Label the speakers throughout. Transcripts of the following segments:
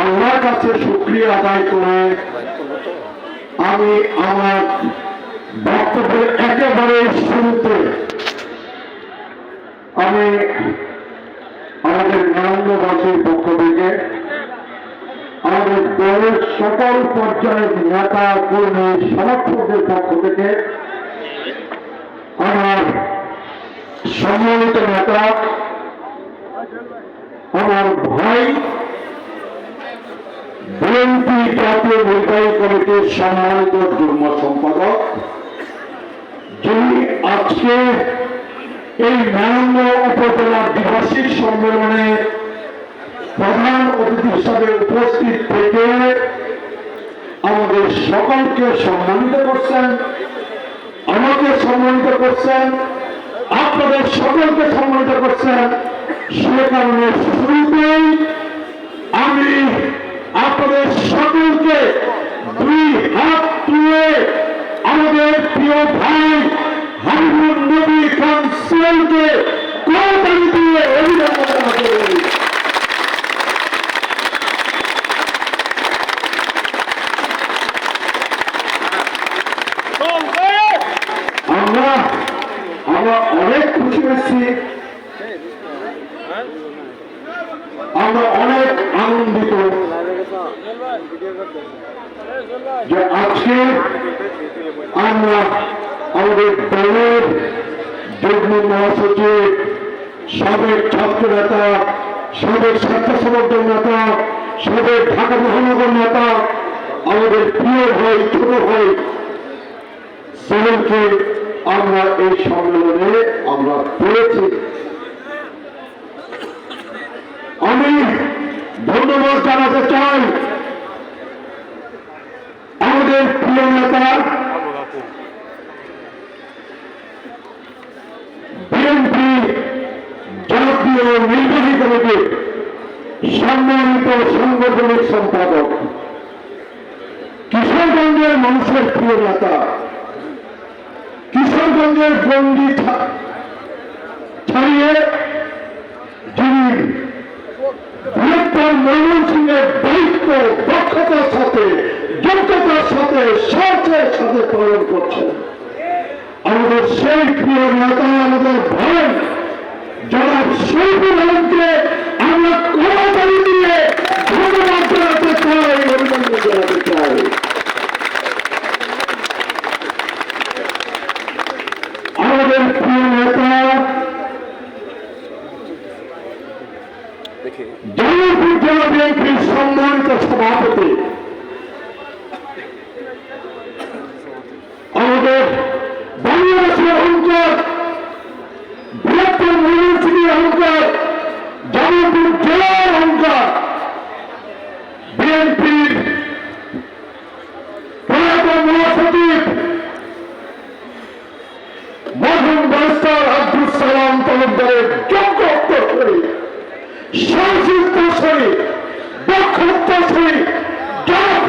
Speaker 1: আল্লাহর কাছে শুক্রিয়া আদায় করে আমি আমার বক্তব্যের একেবারে শুরুতে আমি আমাদের নরেন্দ্রবাসীর পক্ষ থেকে আমাদের দলের সকল পর্যায়ের নেতা, কর্মী, সমর্থকদের পক্ষ থেকে আমার সম্মানিত নেতা, আমার ভাই বিএনপি জাতীয় নির্বাহী কমিটির সম্মানিত যুগ্ম সম্পাদক, যিনি আজকে এই ন্যায়ান্য উপজেলার দ্বিবার্ষিক সম্মেলনে প্রধান অতিথি হিসাবে উপস্থিত থেকে আমাদের সকলকে সম্মানিত করছেন, আমাকে সম্মানিত করছেন, আপনাদের সকলকে সম্মানিত করছেন, সে কারণে শুরুতেই আমি আপনাদের সকলকে দুই হাত তুলে আমাদের প্রিয় ভাই হাবিবুর নবী সিয়ালকে কোরবানি দিয়ে অভিনন্দন জানাতে চাই। আমরা আমরা অনেক খুশি হয়েছি আমরা অনেক আনন্দিত যে আজকে আমরা আমাদের দলের যুগ্ম মহাসচিব সাবেক ছাত্র নেতা সাবেক স্বেচ্ছাসেবক নেতা, সাবেক ঢাকা মহানগর নেতা, আমাদের প্রিয় ভাই, ছোট ভাই সেলুনকে আমরা এই সম্মেলনে আমরা পেয়েছি। আমি ধন্যবাদ জানাতে চাই আমাদের প্রিয় নেতা জাতীয় নির্বাহী কমিটির সম্মানিত সাংগঠনিক সম্পাদক কিশোরগঞ্জের মানুষের প্রিয় নেতা কিশোরগঞ্জের ছা- ছাড়িয়ে যিনি বৃহত্তর ময়মনসিংহের দায়িত্ব, দক্ষতার সাথে, যোগ্যতার সাথে সাহসের সাথে পালন করছেন। আমাদের সেই প্রিয় নেতা, আমাদের ভাই যারা শৈফুল আলমকে আমরা কড়াতাড়ি দিয়ে ধন্যবাদ জানাতে চাই অভিনন্দন জানাতে চাই। আমাদের প্রিয় নেতা জয়পুর জেলা বিএনপির সম্মানিত সভাপতি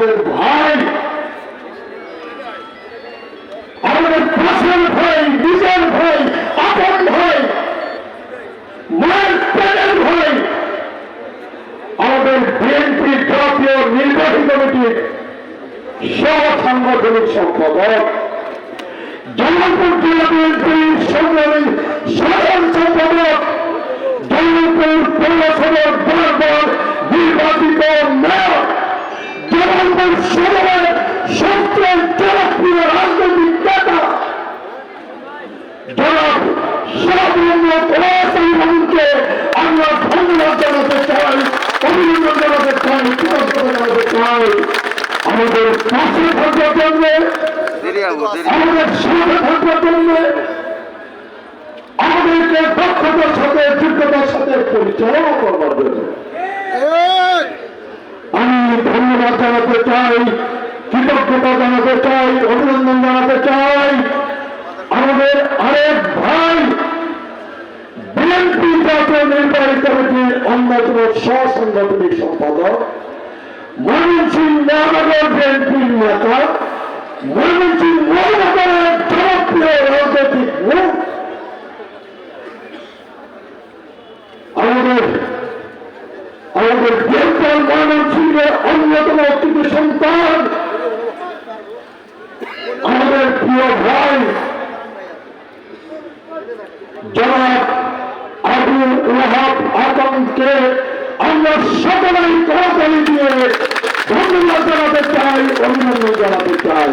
Speaker 1: আমাদের ভাই। আমাদের পাশের ভাই, নিজের ভাই, আপন ভাই, মায়ের পেটের ভাই। আমাদের বিএনপি জাতীয় নির্বাহী কমিটির সহ সাংগঠনিক সম্পাদক। জয়পুর জেলা বিএনপির সংগ্রামী সাধারণ সম্পাদক। জয়পুর পৌরসভার বারবার নির্বাচিত মেয়র জয়পুর সদরের সবচেয়ে জনপ্রিয় রাজনৈতিক নেতা জনাব সর্বনিম্ন পলাশকে আমরা ধন্যবাদ জানাতে চাই, অভিনন্দন জানাতে আমাদেরকে দক্ষতার সাথে, যোগ্যতার সাথে পরিচালনা করবার জন্য। ধন্যবাদ জানাতে চাই, কৃতজ্ঞতা জানাতে চাই, অভিনন্দন জানাতে চাই। আমাদের আরেক ভাই, বিএনপি জাতীয় নির্বাহী কমিটির অন্যতম সহসাংগঠনিক সম্পাদক, ময়মনসিংহ মহানগর বিএনপির নেতা, ময়মনসিংহ মহানগরের জনপ্রিয় রাজনৈতিক মুখ। আমাদের আমাদের বৃহত্তর ময়মনসিংহের অন্যতম অতিথি সন্তান। আমাদের প্রিয় ভাই, জনাব আবুল ওয়াহাব আতমকে আমরা সকলেই করতালি দিয়ে ধন্যবাদ জানাতে চাই, অভিনন্দন জানাতে চাই।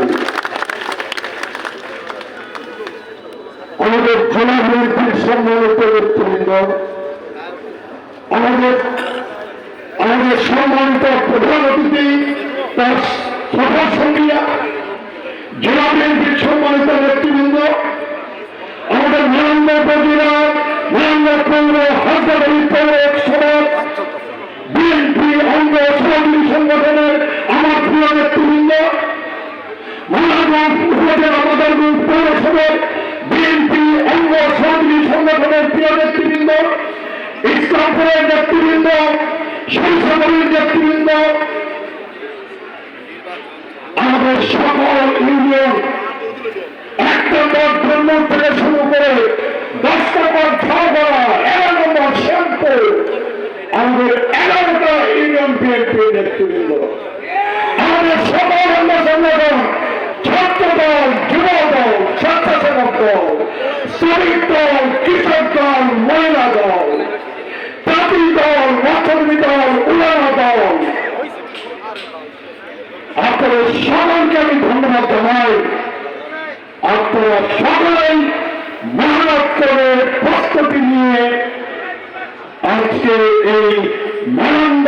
Speaker 1: আমাদের বিএনপির সম্মানিত নেতৃবৃন্দ, আমাদের আমাদের সম্মানিত প্রধান অতিথি, তার সফর সঙ্গীরা, জেলা বিএনপির সম্মানিত নেতৃবৃন্দ, আমাদের মহেন্দ্র উপজেলা মহেন্দ্র পৌর হাজারি পৌর সড়ক বিএনপি অঙ্গ সহযোগী সংগঠনের আমার প্রিয় নেতৃবৃন্দ মহানগর উপজেলা মাদারগঞ্জ পৌরসভার বিএনপি অঙ্গ সহযোগী সংগঠনের প্রিয় নেতৃবৃন্দ, ইসলামপুরের নেতৃবৃন্দ সংসদের নেতৃবৃন্দ, আমাদের সকল ইউনিয়ন এক নম্বর ধর্ম থেকে শুরু করে দশ নম্বর ঝাড়গড়া এগারো নম্বর শ্যামপুর আমাদের এগারোটা ইউনিয়ন বিএনপি নেতৃবৃন্দ। আমাদের সকল অঙ্গ সংগঠন ছাত্র দল যুব দল স্বেচ্ছাসেবক দল, শ্রমিক দল, কৃষক দল, মহিলা দল মৎস্যজীবী দল উড়ানা দল আপনাদের সকলকে আমি ধন্যবাদ জানাই। আপনারা সকলেই মেহনত প্রস্তুতি নিয়ে আজকে এই মানন্দ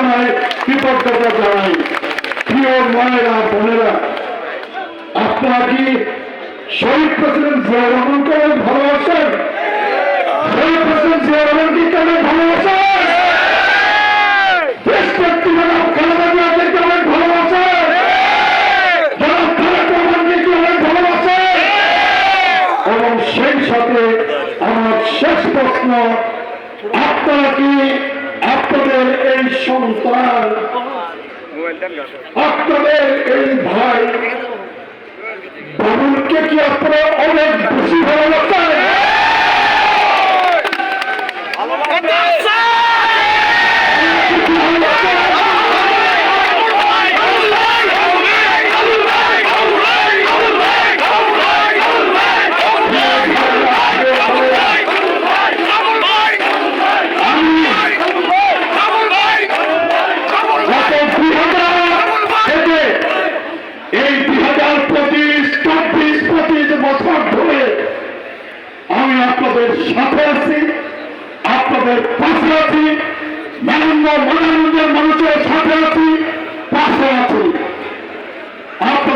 Speaker 1: জানাই, কৃতজ্ঞতা জানাই। প্রিয় মায়েরা, বোনেরা, আপনারা কি শহীদ প্রেসিডেন্ট জিয়া রহমানকে ভালোবাসেন? শহীদ প্রেসিডেন্ট জিয়া রহমানকে কেমন ভালোবাসেন? আমার শেষ প্রশ্ন, আপনারা কি আপনাদের সন্তান। আপনাদের এই ভাই কি আপনারা অনেক বেশি ভালো গত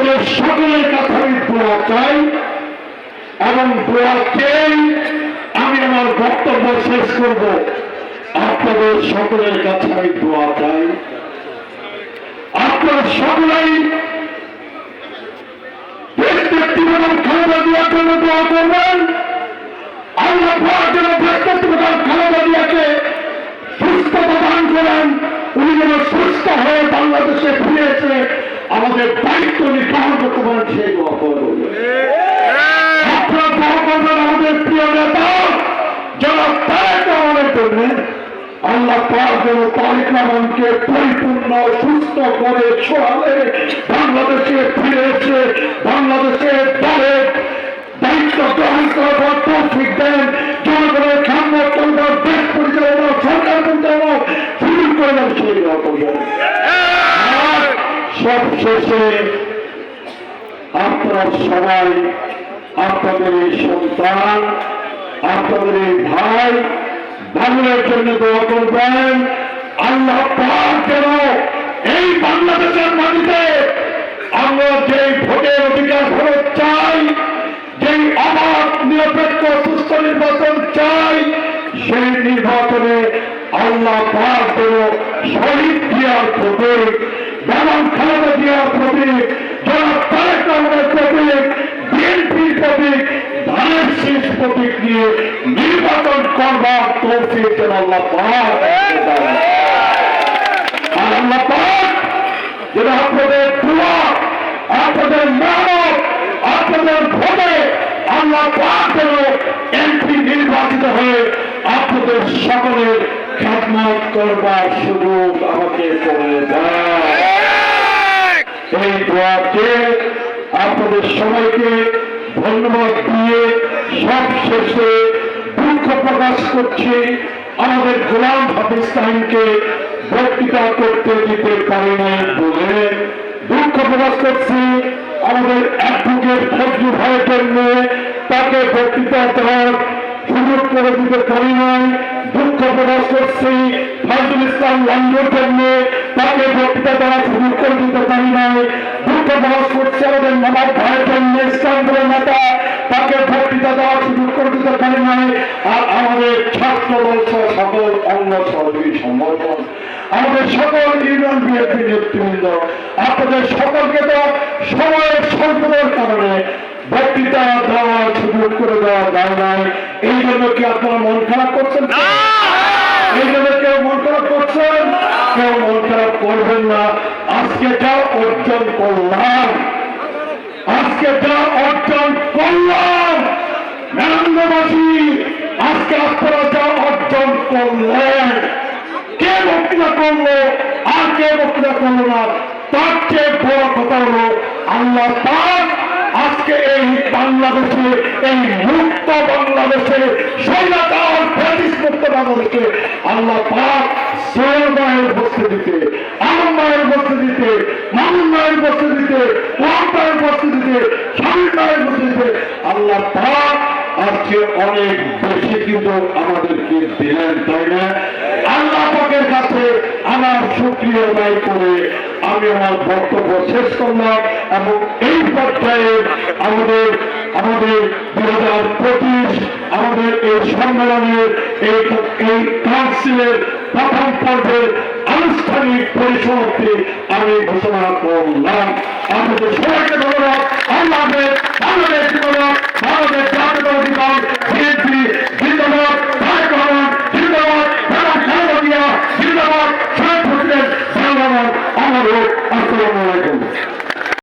Speaker 1: আপনাদের সকলের কাছে আমি দোয়া চাই এবং দোয়া চেয়ে আমি আমার বক্তব্য শেষ করব। আপনাদের সকলের কাছে আমি দোয়া চাই। আপনারা সকলেই সুস্থ হয়ে বাংলাদেশে ফিরেছে আমাদের দায়িত্ব নির্বাহন করতে পারেন সেই আমাদের প্রিয় নেতা যারা তারেক রহমানের জন্য আল্লাহ পাক যেন তারেক রহমানকে পরিপূর্ণ, সুস্থ করে বাংলাদেশে ফিরে এসে বাংলাদেশের দলের দায়িত্ব গ্রহণ করার তৌফিক দেন। জনগণের সামনে দেশ পরিচালনা, সরকার পরিচালনা শুরু করে দেন সেই সব শেষে আপনারা সবাই, আপনাদের সন্তান, আপনাদের ভাই, বাংলার জন্য দোয়া করবেন। আল্লাহ পাক যেন এই বাংলাদেশের মাটিতে আমরা যে ভোটের অধিকার ফেরত চাই, যেই অবাধ, নিরপেক্ষ, সুস্থ নির্বাচন চাই, সেই নির্বাচনে আল্লাহ পাক যেন শহীদ দিয়ার প্রতীক বেগম খালেদা জিয়ার প্রতীক জনাব তারেক রহমানের প্রতীক, বিএনপির প্রতীক, ধানের শীষ প্রতীক নিয়ে নির্বাচন করবার তৌফিক যেন আল্লাহ পাক। আর আল্লাহ পাক যেন আপনাদের দোয়া, আপনাদের মেহনত আপনাদের ভোটে আল্লাহ পাক আপনাদের সকলের খেদমত করবার সুযোগ আমাকে করে দেয় এই দোয়াকে আপনাদের সবাইকে ধন্যবাদ দিয়ে সব শেষে দুঃখ প্রকাশ করছি। আমাদের গোলাম হাফিজ তাহিনকে বক্তৃতা করতে দিতে পারি নাই বলে দুঃখ প্রকাশ করছি। আমাদের অ্যাডভোকেট ফজলু ভাইয়ের জন্য তাকে বক্তৃতা দেওয়ার সুযোগ করে দিতে পারি নাই। দুঃখ প্রকাশ করছি। ফজলুল ইসলাম লন্ডন জন্য তাকে বক্তৃতা দেওয়ার সুযোগ করে দিতে পারি নাই। দুঃখ প্রকাশ করছি আমাদের নবাব ভাইয়ের জন্য নেতা তাকে বক্তৃতা দেওয়ার সুযোগ করে দিতে পারি নাই। আর আমাদের ছাত্র দল সকল অঙ্গ সহযোগী সংগঠন, আমাদের সকল ইউনিয়ন বিএনপি নেতৃবৃন্দ, আপনাদের সকলকে তো সময়ের স্বল্পতার কারণে বক্তৃতা দেওয়ার সুযোগ করে দেওয়া যায় নাই। এই জন্য কি আপনারা মন খারাপ করছেন? এই জন্য কেউ মন খারাপ করছেন? কেউ মন খারাপ করবেন না। আজকে যা অর্জন করলাম আজকে যা অর্জন করলাম মেরান্দবাসী আজকে আপনারা যা অর্জন করলেন কে বক্তৃতা করল আর কে বক্তৃতা করল না তার চেয়ে বড় কথা হলো আল্লাহ পাক আজকে এই বাংলাদেশে, এই মুক্ত বাংলাদেশে বাংলাদেশে আল্লাহ পাক সোহেল মায়ের উপস্থিতিতে আমার মায়ের উপস্থিতিতে মামুন মায়ের উপস্থিতিতে ওয়ান মায়ের উপস্থিতিতে স্বামী মায়ের উপস্থিতিতে আল্লাহ পাক আজকে অনেক বেশি কিন্তু আমাদেরকে দিলেন, তাই না? আল্লাহ পাকের কাছে আমার সুক্রিয় দায় করে আমি আমার বক্তব্য শেষ করলাম এবং এই পর্যায়ে আমাদের আমাদের দু হাজার পঁচিশ আমাদের এই সম্মেলনের এই এই কাউন্সিলের প্রথম পর্বের আনুষ্ঠানিক পরিসমাপ্তি আমি ঘোষণা করলাম। আমাদের সবাইকে ধন্যবাদ। হাফেজ, বাংলাদেশ ধন্যবাদ বাংলাদেশ